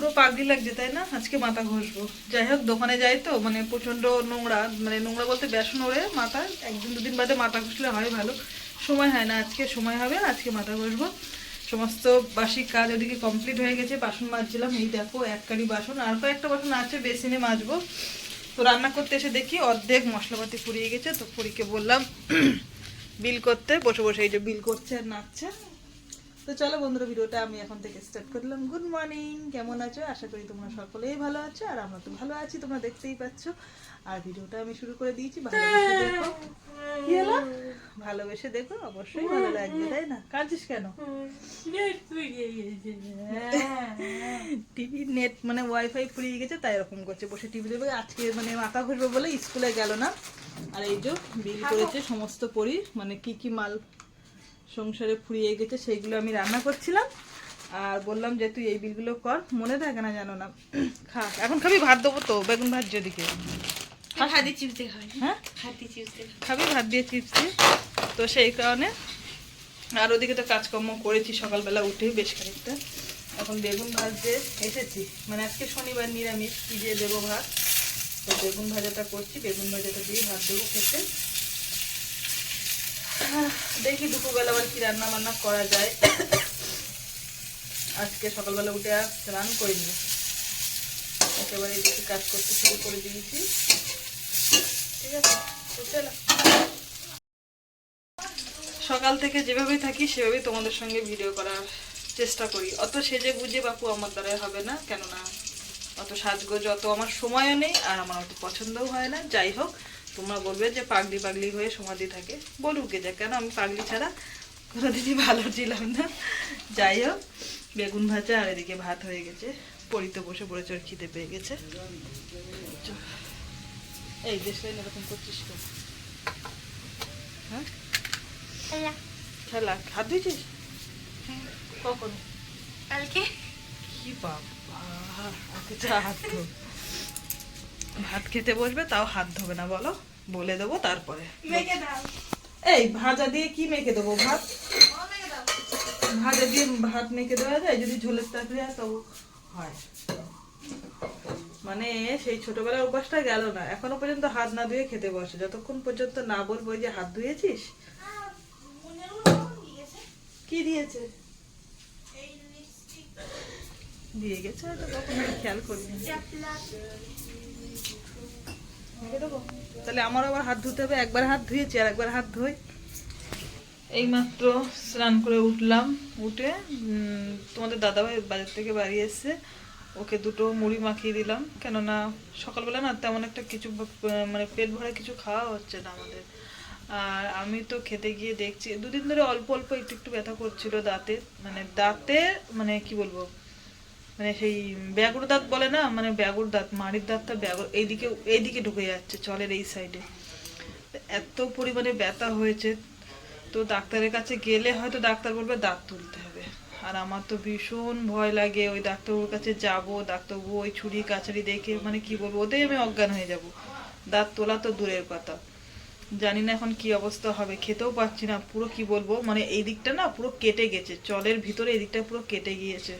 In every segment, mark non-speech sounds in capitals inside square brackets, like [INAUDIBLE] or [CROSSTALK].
পুরো পাগড়ি লাগছে তাই না? আজকে মাথা ঘষবো। যাই হোক, দোকানে যাই তো মানে প্রচণ্ড নোংরা মানে নোংরা বলতে বেসন ওড়ে মাথা একদিন দুদিন বাদে মাথা ঘষলে হয় ভালো। সময় হয় না আজকে, সময় হবে, আজকে মাথা ঘষবো। সমস্ত বাসি কাজ ওদিকে কমপ্লিট হয়ে গেছে, বাসন মাজছিলাম। এই দেখো, এক কারি বাসন, আর কয়েকটা বাসন আছে, বেসিনে মাজবো। তো রান্না করতে এসে দেখি, অর্ধেক মশলাপাতি পুড়িয়ে গেছে, তো পুরীকে বললাম, বিল করতে। বসে বসে এই যে বিল করছে আর নাচছে। তো চলো বন্ধুরা ভিডিওটা আমি এখন থেকে স্টার্ট করলাম গুড মর্নিং কেমন আছো? আশা করি তোমরা সকলেই ভালো আছো আর আমরা তো ভালো আছি তোমরা দেখতেই পাচ্ছ। আর ভিডিওটা আমি শুরু করে দিয়েছি ভালোবেসে দেখো। কি হলো? ভালোবেসে দেখো অবশ্যই ভালো লাগবে তাই না? কাঁদছিস কেন? টিভি নেট মানে ওয়াইফাই ফুরিয়ে গেছে তাই এরকম করছে। বসে টিভি দেখবে আজকে মানে মাথা ঘুরবে বলে স্কুলে গেল না। আর এই যে বিল করেছে সমস্ত পরি মানে কি কি মাল সংসারে ফুরিয়ে গেছে সেইগুলো আমি রান্না করছিলাম। আর বললাম যে তুই এই বিলগুলো কর মনে থাকে না জানো না খা এখন খাবি ভাত দেবো তো বেগুন ভাত যেদিকে খাই হ্যাঁ চিপতে খাবি। ভাত দিয়ে চিপস দিয়ে? তো সেই কারণে আর ওদিকে তো কাজকর্ম করেছি সকালবেলা উঠে বেশ খানিকটা। এখন বেগুন ভাজতে এসেছি। মানে আজকে শনিবার নিরামিষ কি দিয়ে দেবো ভাত? তো বেগুন ভাজাটা করছি বেগুন ভাজাটা দিয়ে ভাত দেবো খেতে। দেখি দুপুরবেলা আবার কি রান্না বান্না করা যায়। আজকে সকালবেলা উঠে আর স্নান করিনি। একেবারে এদিকে কাজ করতে শুরু করে দিয়েছি। ঠিক আছে চলো। সকাল থেকে যেভাবেই থাকি, সেভাবেই তোমাদের সঙ্গে ভিডিও করার চেষ্টা করি। অত সেজে গুজে বাপু আমার দ্বারা হবে না, কেননা অত সাজগোজ, অত আমার সময়ও নেই, আর আমার অত পছন্দও হয় না। যাই হোক তোমরা বলবে যে পাগলি পাগলি হয়ে সমাধি থাকে। বলুকে যা কেন আমি পাগলি ছাড়া কোনোদিনই ভালো ছিলাম না। যাই হোক বেগুন ভাজা আর এদিকে ভাত হয়ে গেছে। পরিতে বসে পড়েছে ওর খিদে পেয়ে গেছে। এই দেশে এরকম করছিস তো হ্যাঁ? খেলা। হাত ধুয়েছিস কখন? কালকে। কি বাবা হাত ধো ভাত খেতে বসবে তাও হাত ধোবে না বলো। বলে দেবো তারপরে। মেখে দাও। এই ভাজা দিয়ে কি মেখে দেবো ভাত? ভাজা দিয়ে ভাত মেখে দেওয়া যায়? যদি ঝোলের তরকারি হয় তবু হয়। মানে সেই ছোটবেলার অভ্যাসটা গেল না। এখনও পর্যন্ত হাত না ধুয়ে খেতে বসে। যতক্ষণ পর্যন্ত না বলব যে হাত ধুয়েছিস? কি দিয়েছে? দিয়ে গেছে হয়তো কখনো খেয়াল করিনি? তাহলে আমার আবার হাত ধুতে হবে। একবার হাত ধুয়েছি আর একবার হাত ধুই। এইমাত্র স্নান করে উঠলাম। উঠে তোমাদের দাদাভাই বাজার থেকে বাড়ি এসছে ওকে দুটো মুড়ি মাখিয়ে দিলাম। কেননা সকালবেলা না তেমন একটা কিছু মানে পেট ভরা কিছু খাওয়া হচ্ছে না আমাদের। আর আমি তো খেতে গিয়ে দেখছি, দুদিন ধরে অল্প অল্প একটু একটু ব্যথা করছিল দাঁতে। মানে দাঁতে মানে কি বলব? মানে সেই ব্যাগুর দাঁত বলে না মানে ব্যাগুর দাঁত, মাড়ির দাঁতটা ব্যাগুর এইদিকে এইদিকে ঢুকে যাচ্ছে, চলের এই সাইডে এত পরিমাণে ব্যথা হয়েছে, তো ডাক্তারের কাছে গেলে হয়তো ডাক্তার বলবে দাঁত তুলতে হবে। আর আমার তো ভীষণ ভয় লাগে, ওই ডাক্তারবাবুর কাছে যাব, ডাক্তারবাবু ওই ছুরি কাছারি দেখে মানে কি বলব ওতেই আমি অজ্ঞান হয়ে যাব। দাঁত তোলা তো দূরের কথা। জানি না এখন কি অবস্থা হবে, খেতেও পাচ্ছি না, পুরো কি বলব মানে এই দিকটা না পুরো কেটে গেছে, চলের ভিতরে এই দিকটা পুরো কেটে গিয়েছে।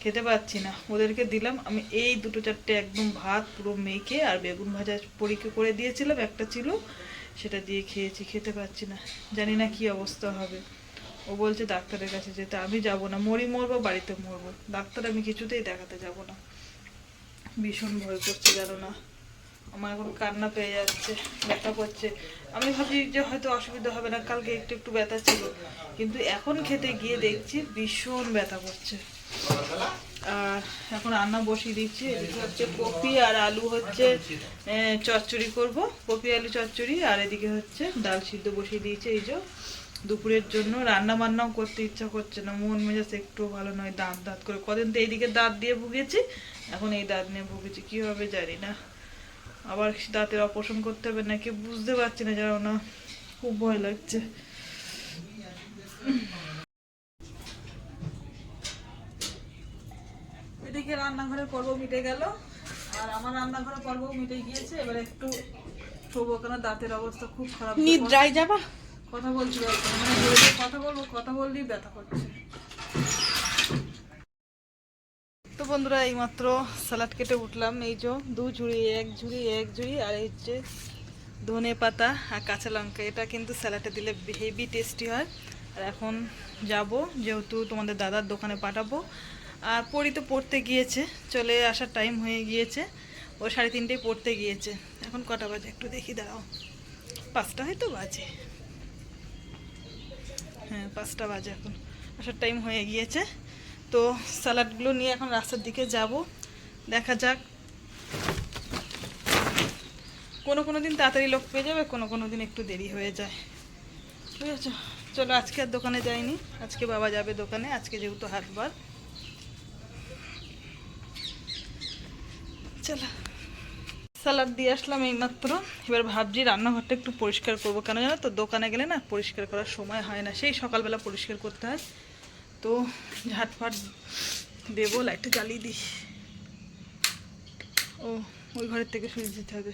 খেতে পাচ্ছি না। ওদেরকে দিলাম, আমি এই দুটো চারটে একদম ভাত পুরো মেখে আর বেগুন ভাজা পরীক্ষা করে দিয়েছিলাম, একটা ছিল, সেটা দিয়ে খেয়েছি, খেতে পাচ্ছি না। জানি না কি অবস্থা হবে। ও বলছে ডাক্তারের কাছে যেতে, আমি যাব না, মরি মরবো, বাড়িতে মরবো। ডাক্তার আমি কিছুতেই দেখাতে যাব না। ভীষণ ভয় করছে, জানো না। আমার এখন কান্না পেয়ে যাচ্ছে, ব্যথা করছে। আমি ভাবছি যে হয়তো অসুবিধা হবে না, কালকে একটু একটু ব্যথা ছিল। কিন্তু এখন খেতে গিয়ে দেখছি ভীষণ ব্যথা করছে। এখন রান্না বসিয়ে দিচ্ছি। এদিকে হচ্ছে কপি আর আলু হচ্ছে চচ্চড়ি করব। কপি, আলু, চচ্চড়ি আর এদিকে হচ্ছে ডাল সিদ্ধ বসিয়ে দিয়েছি। এই যে দুপুরের জন্য রান্না বান্নাও করতে ইচ্ছা করছে না। মন মেজাজ ভালো নয়, দাঁত দাঁত করে। কদিন তো এইদিকে দাঁত দিয়ে ভুগেছি, এখন এই দাঁত নিয়ে ভুগেছি। কি হবে জানি না। আবার দাঁতের অপারেশন করতে হবে নাকি বুঝতে পারছি না জানো না। খুব ভয় লাগছে। এদিকে রান্নাঘরের পর্ব মিটে গেল। আর আমার রান্নাঘরের পর্ব মিটে গিয়েছে। এবার একটু শোবো কেন দাঁতের অবস্থা খুব খারাপ। নিদ্রায় যাবা? কথা বলছি মানে কথা বলব কথা বললেই ব্যথা করছে। তো বন্ধুরা এইমাত্র স্যালাড কেটে উঠলাম। এই যে দু ঝুড়ি এক ঝুড়ি এক ঝুড়ি আর এই হচ্ছে ধনে পাতা আর কাঁচা লঙ্কা। এটা কিন্তু স্যালাডে দিলে হেভি টেস্টি হয়। আর এখন যাব যেহেতু তোমাদের দাদার দোকানে পাঠাবো। আর পড়ি তো পড়তে গিয়েছে, চলে আসার টাইম হয়ে গিয়েছে। ও সাড়ে তিনটেই পড়তে গিয়েছে। এখন কটা বাজে? একটু দেখি, দাঁড়াও। পাঁচটা হয়তো বাজে। হ্যাঁ পাঁচটা বাজে এখন। আসার টাইম হয়ে গিয়েছে। তো স্যালাডগুলো নিয়ে এখন রাস্তার দিকে যাব। দেখা যাক। কোনো কোনো দিন তাড়াতাড়ি লোক পেয়ে যাবে, কোনো কোনো দিন একটু দেরি হয়ে যায়। বুঝেছ? চলো, আজকে আর দোকানে যাইনি। আজকে বাবা যাবে দোকানে, আজকে যেহেতু হাটবার। চলো। স্যালাড দিয়ে আসলাম এইমাত্র। এবার ভাবছি রান্নাঘরটা একটু পরিষ্কার করব। কেন জানো তো, দোকানে গেলে না পরিষ্কার করার সময় হয় না। সেই সকালবেলা পরিষ্কার করতে হয়। তো ঝাটফাট দেবো, লাইটটা জ্বালিয়ে দিই। ও, ওই ঘরের থেকে সুইচ দিতে হবে।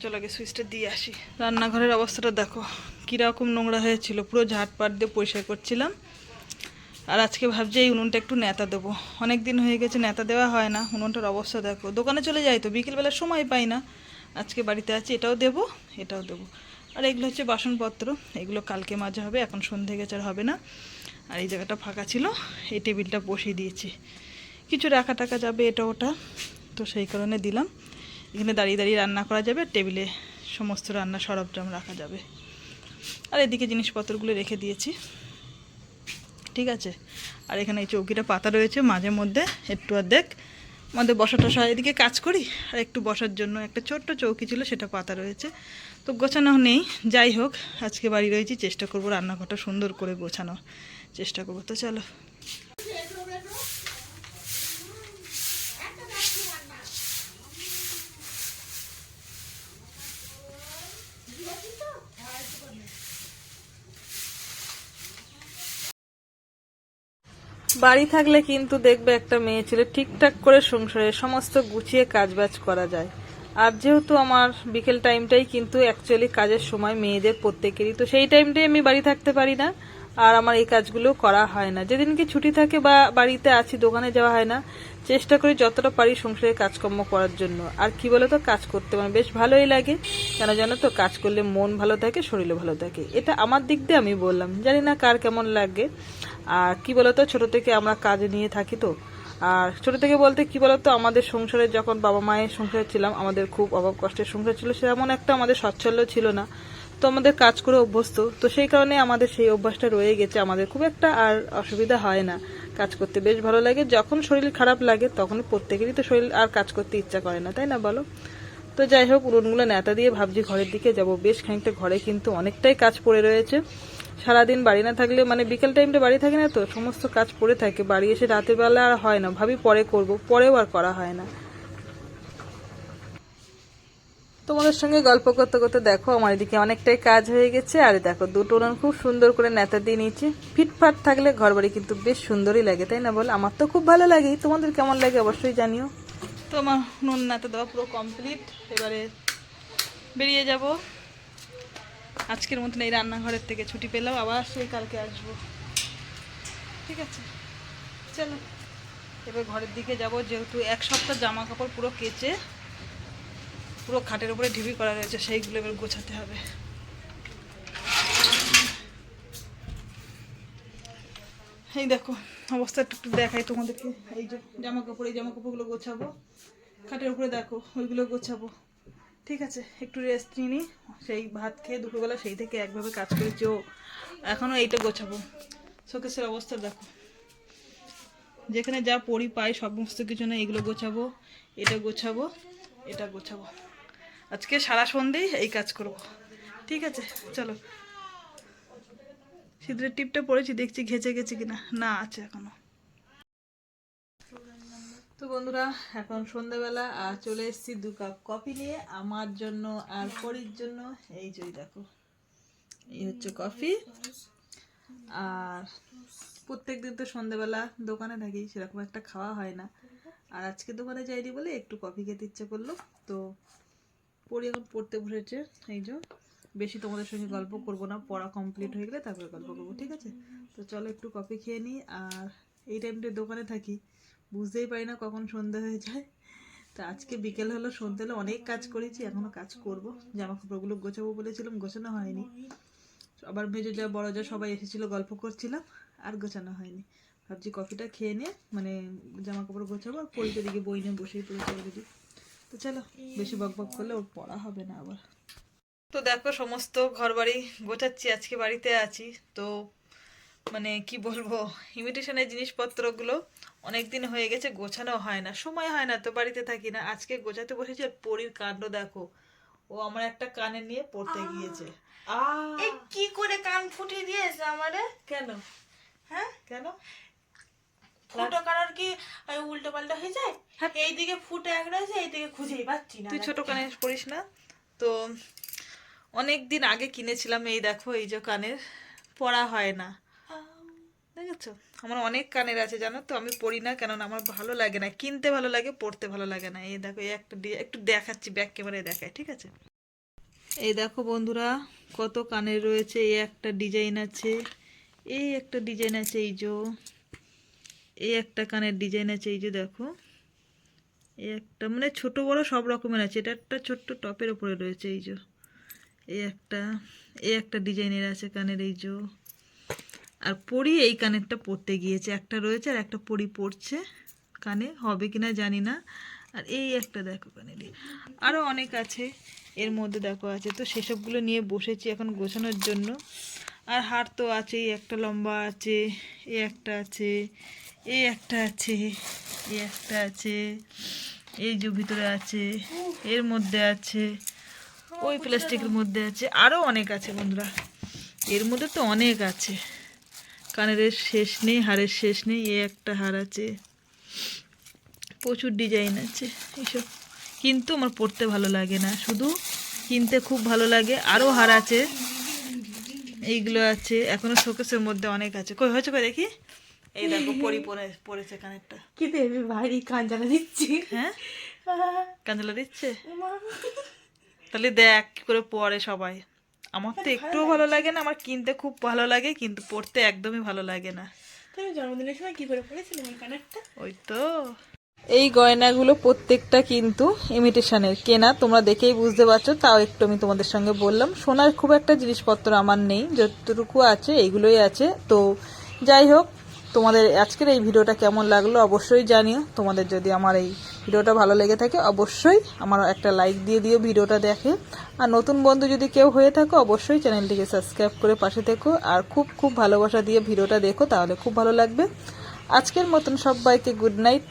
চলো আগে সুইচটা দিয়ে আসি। রান্নাঘরের অবস্থাটা দেখো। কীরকম নোংরা হয়েছিল। পুরো ঝাটপাট দিয়ে পরিষ্কার করছিলাম। আর আজকে ভাবছি এই উনুনটা একটু নেতা দেবো। অনেক দিন হয়ে গেছে, নেতা দেওয়া হয় না। উনুনটার অবস্থা দেখো। দোকানে চলে যাই তো, বিকেলবেলা সময় পাই না। আজকে বাড়িতে আছে, এটাও দেবো এটাও দেবো। আর এগুলো হচ্ছে বাসনপত্র, এগুলো কালকে মাজা হবে, এখন সন্ধে গেছে আর হবে না। আর এই জায়গাটা ফাঁকা ছিল, এই টেবিলটা বসিয়ে দিয়েছি। কিছু রাখা টাকা যাবে এটা ওটা, তো সেই কারণে দিলাম। এখানে দাঁড়িয়ে দাঁড়িয়ে রান্না করা যাবে, টেবিলে সমস্ত রান্না সরঞ্জাম রাখা যাবে। আর এদিকে জিনিসপত্রগুলো রেখে দিয়েছি। ঠিক আছে? আর এখানে এই চৌকিটা পাতা রয়েছে, মাঝে মধ্যে একটু অর্ধেক। আমাদের বসা টসা এদিকে কাজ করি, আর একটু বসার জন্য একটা ছোট্ট চৌকি ছিল, সেটা পাতা রয়েছে। তো গোছানো নেই, যাই হোক, আজকে বাড়ি রয়েছি, চেষ্টা করব রান্নাঘরটা সুন্দর করে গোছানোর। চেষ্টা করব, তো চলো। বাড়ি থাকলে কিন্তু দেখবে একটা মেয়ে ছেলে ঠিকঠাক করে সংসারে সমস্ত গুছিয়ে কাজবাজ করা যায়। আর যেহেতু আমার বিকেল টাইমটাই কিন্তু অ্যাকচুয়ালি কাজের সময় মেয়েদের প্রত্যেকেরই, তো সেই টাইমটাই আমি বাড়ি থাকতে পারি না। আর আমার এই কাজগুলো করা হয় না। যেদিনকে ছুটি থাকে বা বাড়িতে আছি, দোকানে যাওয়া হয় না, চেষ্টা করি যতটা পারি সংসারের কাজকর্ম করার জন্য। আর কি বলো তো কাজ করতে আমার বেশ ভালোই লাগে। কেন জানো তো, কাজ করলে মন ভালো থাকে, শরীরও ভালো থাকে। এটা আমার দিক দিয়ে আমি বললাম। জানি না কার কেমন লাগে। আর কি বলতো, ছোট থেকে আমরা কাজে নিয়ে থাকি তো। আর ছোট থেকে বলতে কি বলতো, আমাদের সংসারে যখন বাবা মায়ের সংসারে ছিলাম, আমাদের খুব অভাব কষ্টের সংসার ছিল, সেমন একটা আমাদের সচ্ছল্য ছিল না। তো আমাদের কাজ করে অভ্যস্ত, তো সেই কারণে আমাদের সেই অভ্যাসটা রয়ে গেছে আমাদের। খুব একটা আর অসুবিধা হয় না কাজ করতে। বেশ ভালো লাগে, যখন শরীর খারাপ লাগে তখন প্রত্যেকেরই তো শরীর আর কাজ করতে ইচ্ছা করে না, তাই না বলো? তো যাই হোক, উনুনগুলো নেতা দিয়ে ভাবছি ঘরের দিকে যাব। বেশ খানিকটা ঘরে কিন্তু অনেকটাই কাজ পড়ে রয়েছে। সারাদিন বাড়ি না থাকলে মানে বিকেল টাইমটা বাড়ি থাকে না তো, সমস্ত কাজ পড়ে থাকে। বাড়ি এসে রাতের বেলা আর হয় না, ভাবি পরে করব, পরেও আর করা হয় না। তোমাদের সঙ্গে গল্প করতে করতে দেখো, আমার এদিকে অনেকটাই কাজ হয়ে গেছে। আর দেখো, দুটো উনুন খুব সুন্দর করে নেতা দিয়ে নিয়েছি। ফিটফাট থাকলে ঘর বাড়ি কিন্তু বেশ সুন্দরই লাগে, তাই না বল? আমার তো খুব ভালো লাগে। তোমাদের কেমন লাগে অবশ্যই জানিও। তো আমার নুন নেতা দেওয়া পুরো কমপ্লিট এবারে বেরিয়ে যাব। আজকের মতন এই রান্নাঘরের থেকে ছুটি পেলাম আবার সেই কালকে আসব। ঠিক আছে? চলো। এবার ঘরের দিকে যাব, যেহেতু এক সপ্তাহ জামা কাপড় পুরো কেচে পুরো খাটের উপরে ঢিবি করা রয়েছে, সেইগুলো এবার গোছাতে হবে। এই দেখো, অবস্থা একটু দেখাই তোমাদেরকে। এই যে জামা কাপড় এই জামা কাপড়গুলো গোছাবো। খাটের উপরে দেখো, ওইগুলো গোছাবো। ঠিক আছে, একটু রেস্ট নিয়ে নিই সেই ভাত খেয়ে দুপুরবেলা সেই থেকে একভাবে কাজ করেছি। ও, এখনও এইটা গোছাবো। শোকেসের অবস্থা দেখো। যেখানে যা পড়ি পাই, সমস্ত কিছু না এগুলো গোছাবো। এটা গোছাবো এটা গোছাবো। আজকে সারা সন্ধেই এই কাজ করব ঠিক আছে, চলো। শীতের টিপটা পড়েছি, দেখছি ঘেঁচে গেছে কিনা। না, আছে এখনও। তো বন্ধুরা, এখন সন্ধ্যাবেলা, আর চলে এসেছি দু কাপ কফি নিয়ে, আমার জন্য আর পরির জন্য। এই যে দেখো, এই হচ্ছে কফি। আর প্রত্যেক দিন তো সন্ধ্যাবেলা দোকানে থাকি, সেরকম একটা খাওয়া হয় না। আর আজকে দোকানে যাইনি বলে একটু কফি খেতে ইচ্ছে করল। তো পড়ি এখন পড়তে বসেছে, এই যে। বেশি তোমাদের সঙ্গে গল্প করব না, পড়া কমপ্লিট হয়ে গেলে তারপরে গল্প করব, ঠিক আছে? তো চলো একটু কফি খেয়ে নিই, আর এই টাইমটা দোকানে থাকি। বুঝতেই পারি না কখন সন্ধে হয়ে যায়। তো আজকে বিকেল হলো সন্ধে হলো, অনেক কাজ করেছি এখনও কাজ করব। জামা কাপড়গুলো গোছাবো বলেছিলাম, গোছানো হয়নি। আবার মেজো যা, বড় যা, সবাই এসেছিল, গল্প করছিলাম, আর গোছানো হয়নি। ভাবছি কফিটা খেয়ে নিয়ে মানে জামা কাপড় গোছাবো, আর পরিতে দিকে বই নিয়ে বসেই পড়েছে অলরেডি তো চলো বেশি বক বক করলে ওর পড়া হবে না আবার। তো দেখো সমস্ত ঘর বাড়ি গোছাচ্ছি আজকে বাড়িতে আছি। তো মানে কি বলব ইমিটেশনের জিনিসপত্রগুলো অনেক দিন হয়ে গেছে গোছানো হয় না সময় হয় না তো বাড়িতে থাকি না। আজকে গোছাতে বসেছি আর পরীর কাণ্ড দেখো। ও আমার একটা কানে নিয়ে পড়তে গিয়েছে। আ এই কি করে কান ফুটিয়ে দিয়েছে আমারে? কেন? হ্যাঁ? কেন? ফুটো কানার কি উল্টো পাল্টা হয়ে যায়? এইদিকে ফুটে এক রয়েছে এইদিকে খুঁজেই পাচ্ছি না। তুই ছোট কানে পড়িস না। তো অনেক দিন আগে কিনেছিলাম এই দেখো এই যে কানের পড়া হয় না। দেখেছ? আমার অনেক কানের আছে জানো তো? আমি পড়ি না কেননা আমার ভালো লাগে না। কিনতে ভালো লাগে পড়তে ভালো লাগে না। এই দেখো এই একটা একটু দেখাচ্ছি ব্যাক ক্যামেরায় দেখায় ঠিক আছে? এই দেখো বন্ধুরা কত কানের রয়েছে। এই একটা ডিজাইন আছে এই একটা ডিজাইন আছে এই যে। এই একটা কানের ডিজাইন আছে, এই যে দেখো। এই একটা মানে ছোট বড় সব রকমের আছে, এটা একটা ছোট্ট টপের উপরে রয়েছে, এই যে। এই একটা এই একটা ডিজাইনের আছে কানের, এই যে। আর পরি এই কানেরটা পরতে গিয়েছে, একটা রয়েছে আর একটা পরি পড়ছে কানে হবে কি না জানি না। আর এই একটা দেখো কানেরই আরও অনেক আছে, এর মধ্যে দেখো আছে। তো সেসবগুলো নিয়ে বসেছি এখন গোছানোর জন্য। আর হার তো আছেই, একটা লম্বা আছে, এই একটা আছে এই একটা আছে এই একটা আছে, এই যে ভিতরে আছে, এর মধ্যে আছে, ওই প্লাস্টিকের মধ্যে আছে আরও অনেক আছে বন্ধুরা। এর মধ্যে তো অনেক আছে। কানের শেষ নেই হারের শেষ নেই, এ একটা হার আছে। প্রচুর ডিজাইন আছে এইসব কিন্তু আমার পড়তে ভালো লাগে না, শুধু কিনতে খুব ভালো লাগে আরও হার আছে। এইগুলো আছে এখনও শোকেসের মধ্যে অনেক আছে। কই, হয়েছে কই দেখি? এই দেখো [LAUGHS] পরি পরে পড়েছে কানেরটা। কি দেবি ভারী কান জ্বালা দিচ্ছি। হ্যাঁ? কাঞ্জলা দিচ্ছে? তাহলে দেখ কি করে পড়ে সবাই। আমার তো একটুও ভালো লাগে না আমার কিনতে খুব ভালো লাগে কিন্তু পড়তে একদমই ভালো লাগে না। তুমি জন্মদিনের সময় কি করে পড়েছিলাম এই কানেরটা? ওই তো। এই গয়নাগুলো প্রত্যেকটা কিন্তু ইমিটেশনের কেনা তোমরা দেখেই বুঝতে পারছ তাও একটু আমি তোমাদের সঙ্গে বললাম। সোনার খুব একটা জিনিসপত্র আমার নেই যতটুকু আছে এইগুলোই আছে। তো যাই হোক তোমাদের আজকের এই ভিডিওটা কেমন লাগল অবশ্যই জানিও। তোমাদের যদি আমার এই ভিডিওটা ভালো লেগে থাকে, অবশ্যই আমার একটা লাইক দিয়ে দিও ভিডিওটা দেখে। আর নতুন বন্ধু যদি কেউ হয়ে থাকো, অবশ্যই চ্যানেলটিকে সাবস্ক্রাইব করে পাশে থেকো। আর খুব খুব ভালোবাসা দিয়ে ভিডিওটা দেখো, তাহলে খুব ভালো লাগবে। আজকের মতন সবাইকে গুড নাইট